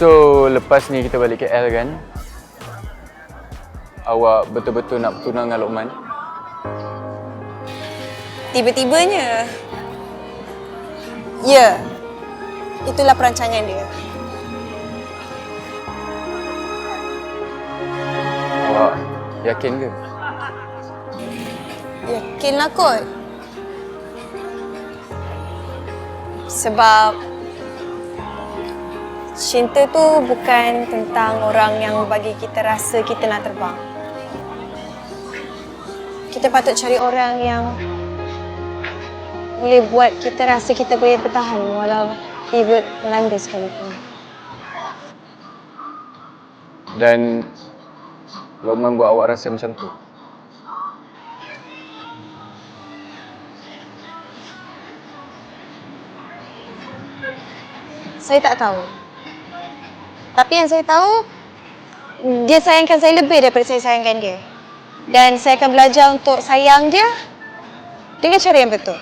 So, lepas ni kita balik KL kan? Awak betul-betul nak bertunang dengan Lokman? Tiba-tibanya. Ya. Itulah perancangan dia. Awak yakin ke? Yakinlah kot. Sebab cinta tu bukan tentang orang yang bagi kita rasa kita nak terbang. Kita patut cari orang yang boleh buat kita rasa kita boleh bertahan walau ibu melanda sekalipun. Dan Lokman buat awak rasa macam tu? Saya tak tahu. Tapi yang saya tahu, dia sayangkan saya lebih daripada saya sayangkan dia. Dan saya akan belajar untuk sayang dia dengan cara yang betul.